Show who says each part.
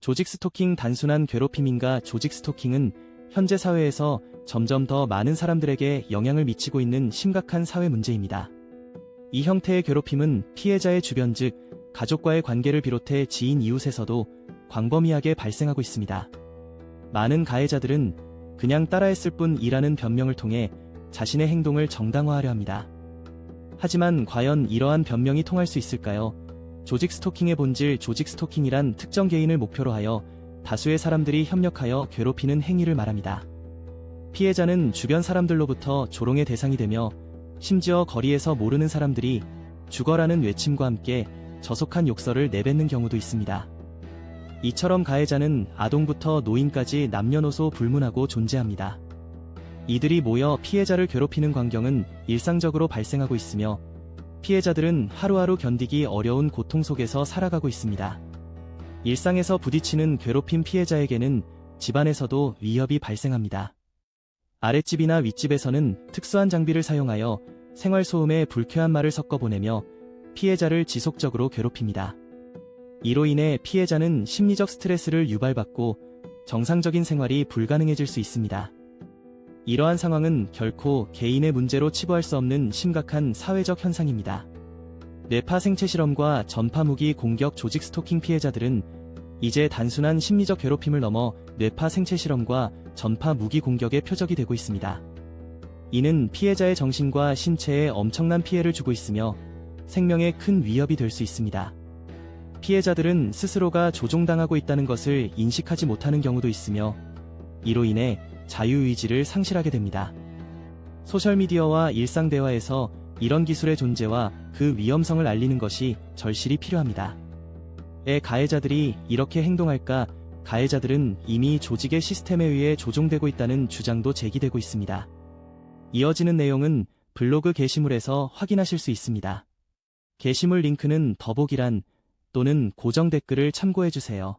Speaker 1: 조직 스토킹 단순한 괴롭힘인가 조직 스토킹은 현재 사회에서 점점 더 많은 사람들에게 영향을 미치고 있는 심각한 사회 문제입니다. 이 형태의 괴롭힘은 피해자의 주변 즉 가족과의 관계를 비롯해 지인 이웃에서도 광범위하게 발생하고 있습니다. 많은 가해자들은 그냥 따라했을 뿐이라는 변명을 통해 자신의 행동을 정당화하려 합니다. 하지만 과연 이러한 변명이 통할 수 있을까요? 조직 스토킹의 본질 조직 스토킹이란 특정 개인을 목표로 하여 다수의 사람들이 협력하여 괴롭히는 행위를 말합니다. 피해자는 주변 사람들로부터 조롱의 대상이 되며 심지어 거리에서 모르는 사람들이 죽어라는 외침과 함께 저속한 욕설을 내뱉는 경우도 있습니다. 이처럼 가해자는 아동부터 노인까지 남녀노소 불문하고 존재합니다. 이들이 모여 피해자를 괴롭히는 광경은 일상적으로 발생하고 있으며 피해자들은 하루하루 견디기 어려운 고통 속에서 살아가고 있습니다. 일상에서 부딪히는 괴롭힘 피해자에게는 집안에서도 위협이 발생합니다. 아랫집이나 윗집에서는 특수한 장비를 사용하여 생활소음에 불쾌한 말을 섞어 보내며 피해자를 지속적으로 괴롭힙니다. 이로 인해 피해자는 심리적 스트레스를 유발받고 정상적인 생활이 불가능해질 수 있습니다. 이러한 상황은 결코 개인의 문제로 치부할 수 없는 심각한 사회적 현상입니다. 뇌파 생체 실험과 전파 무기 공격 조직 스토킹 피해자들은 이제 단순한 심리적 괴롭힘을 넘어 뇌파 생체 실험과 전파 무기 공격의 표적이 되고 있습니다. 이는 피해자의 정신과 신체에 엄청난 피해를 주고 있으며 생명에 큰 위협이 될 수 있습니다. 피해자들은 스스로가 조종당하고 있다는 것을 인식하지 못하는 경우도 있으며 이로 인해 자유의지를 상실하게 됩니다. 소셜미디어와 일상 대화에서 이런 기술의 존재와 그 위험성을 알리는 것이 절실히 필요합니다. 애 가해자들이 이렇게 행동할까 가해자들은 이미 조직의 시스템에 의해 조종되고 있다는 주장도 제기되고 있습니다. 이어지는 내용은 블로그 게시물에서 확인하실 수 있습니다. 게시물 링크는 더보기란 또는 고정 댓글을 참고해주세요.